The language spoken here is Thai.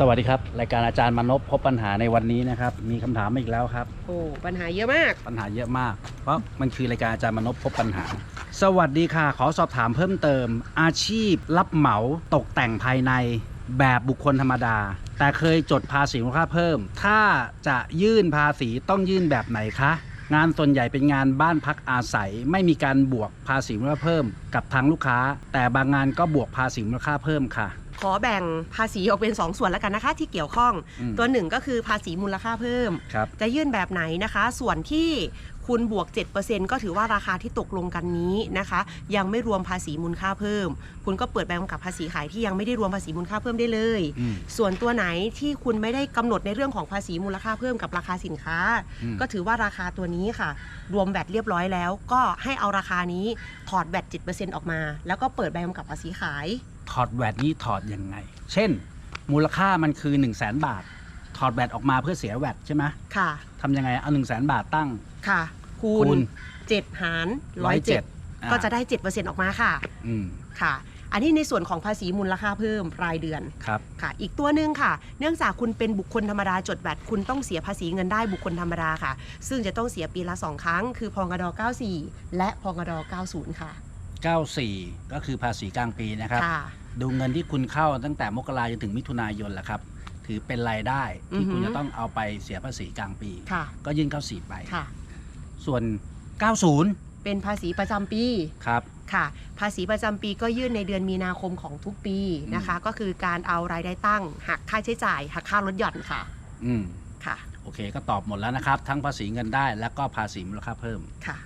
สวัสดีครับ รายการอาจารย์มานพพบปัญหาในวันนี้นะครับ มีคำถามมาอีกแล้วครับ โอ้ปัญหาเยอะมาก ปัญหาเยอะมาก เพราะมันคือรายการอาจารย์มานพพบปัญหา สวัสดีค่ะ ขอสอบถามเพิ่มเติม อาชีพรับเหมาตกแต่งภายในแบบบุคคลธรรมดา แต่เคยจดภาษีมูลค่าเพิ่ม ถ้าจะยื่นภาษีต้องยื่นแบบไหนคะงานส่วนใหญ่เป็นงานบ้านพักอาศัย ไม่มีการบวกภาษีมูลค่าเพิ่ม กับทางลูกค้า แต่บางงานก็บวกภาษีมูลค่าเพิ่มค่ะ ขอแบ่งภาษีออกเป็น 2 ส่วนแล้วกันนะคะที่เกี่ยวข้องอืมตัวหนึ่งก็คือภาษีมูลค่าเพิ่มครับจะยื่นแบบไหนนะคะ ส่วนที่คุณบวก 7%ก็ถือว่าราคาที่ตกลงกันนี้นะคะ ยังไม่รวมภาษีมูลค่าเพิ่ม คุณก็เปิดใบกำกับภาษีขายที่ยังไม่ได้รวมภาษีมูลค่าเพิ่มได้เลยอืมส่วนตัวไหนที่คุณไม่ได้กำหนดในเรื่องของภาษีมูลค่าเพิ่มกับราคาสินค้าอืมก็ถือว่าราคาตัวนี้ค่ะ รวมแบตเรียบร้อยแล้ว ก็ให้เอาราคานี้ถอดแบต7%ออกมา แล้วก็เปิดใบกำกับภาษีขาย ถอดแวดนี่ถอดยังไง เช่น มูลค่ามันคือ 1 0 0 0 0แบาท ถอดแวดออกมาเพื่อเสียแวดใช่ไหมค่ะ ทำยังไงเอา1 0 0 0 0แบาทตั้ง ค่ะ คูคูณณ7หาร107 107ก็จะได้7%ออกมาค่ะ อืมค่ะ อันนี้ในส่วนของภาษีมูลค่าเพิ่มรายเดือนครับ ค่ะ อีกตัวหนึ่งค่ะ เนื่องจากคุณเป็นบุคคลธรรมดาจดแบตคุณต้องเสียภาษีเงินได้บุคคลธรรมดาค่ะ ซึ่งจะต้องเสียปีละ 2 ครั้ง คือพงด94 และพงด90 ค่ะ 94 ก็คือภาษีกลางปีนะครับ ค่ะ ดูเงินที่คุณเข้าตั้งแต่มกราจนถึงมิถุนายนแหละครับ ถือเป็นรายได้ที่อือหือคุณจะต้องเอาไปเสียภาษีกลางปี ค่ะ ก็ยื่นเข้าสี่ไป ค่ะ ส่วน 90 เป็นภาษีประจำปี ครับ ค่ะ ภาษีประจำปีก็ยื่นในเดือนมีนาคมของทุกปีนะคะ ก็คือการเอารายได้ตั้งหักค่าใช้จ่ายหักค่าลดหย่อนค่ะ อืม ค่ะ โอเคก็ตอบหมดแล้วนะครับ ทั้งภาษีเงินได้และก็ภาษีมูลค่าเพิ่ม ค่ะ